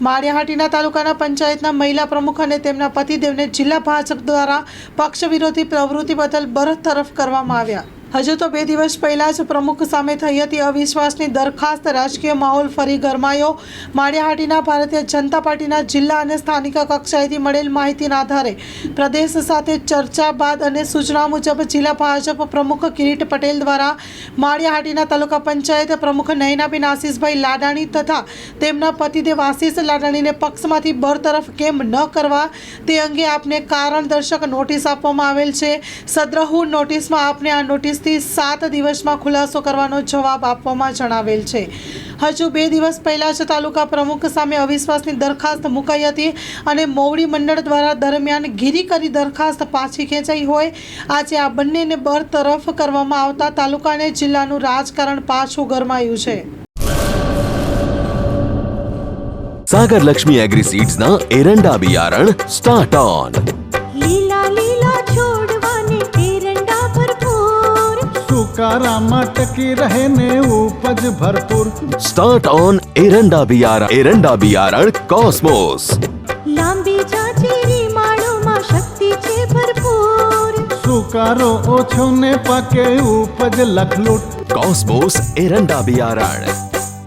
માળિયાહાટીના તાલુકાના પંચાયતના મહિલા પ્રમુખ અને તેમના પતિદેવને જિલ્લા ભાજપ દ્વારા પક્ષ વિરોધી પ્રવૃત્તિ બદલ બરતરફ કરવામાં આવ્યા. હજુ તો બે દિવસ પહેલાં જ પ્રમુખ સામે થઈ હતી અવિશ્વાસની દરખાસ્ત. રાજકીય માહોલ ફરી ગરમાયો. માળિયાહાટીના ભારતીય જનતા પાર્ટીના જિલ્લા અને સ્થાનિક કક્ષાએથી મળેલ માહિતીના આધારે પ્રદેશ સાથે ચર્ચા બાદ અને સૂચના મુજબ જિલ્લા ભાજપ પ્રમુખ કિરીટ પટેલ દ્વારા માળિયાહાટીના તાલુકા પંચાયત પ્રમુખ નયનાબેન આશીષભાઈ લાડાણી તથા તેમના પતિદેવ આશીષ લાડાણીને પક્ષમાંથી બરતરફ કેમ ન કરવા તે અંગે આપને કારણદર્શક નોટિસ આપવામાં આવેલ છે. સદ્રહુ નોટિસમાં આપને આ નોટિસથી સાત દિવસમાં ખુલાસો કરવાનો જવાબ આપવામાં જણાવેલ છે. હજુ બે દિવસ પહેલાં જ તાલુકા પ્રમુખ સામે અવિશ્વાસની દરખાસ્ત મુકાઈ હતી અને મોવડી મંડળ દ્વારા દરમિયાન ગીરી કરી દરખાસ્ત પાછી ખેંચાઈ હોય. આજે આ બંનેને બરતરફ કરવામાં આવતા તાલુકા અને જિલ્લાનું રાજકારણ પાછું ગરમાયું છે. સાગર લક્ષ્મી એગ્રીસીડ્સ ના એરંડા બિયારણ સ્ટાર્ટ ઓન. तुकारा मटकी रहने उपज भरपूर। स्टार्ट ऑन एरंडा बियारण एरंडा बियारण कॉस्मोस लांबी जाचेरी शक्ति शक्तीचे भरपूर। सुकारो ओछो ने पके उपज लखलूट। कॉस्मोस एरंडा बियारण